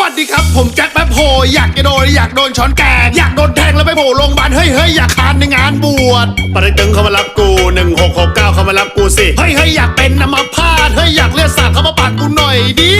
วัสดีครับ ผมแจ็คแป๊บโฮอยากจะโดนอยากโดนช้อนแกง อยากโดนแทงแล้วไปโผล่โรงพยาบาลเฮ้ยเฮ้ยอยากคานในงานบวชปริตึงเขามารับกู1669เข้ามารับกูสิเฮ้ยเฮ้ยอยากเป็นนำมาพาดเฮ้ยอยากเลือดสาดเขามาปาดกูหน่อยดิ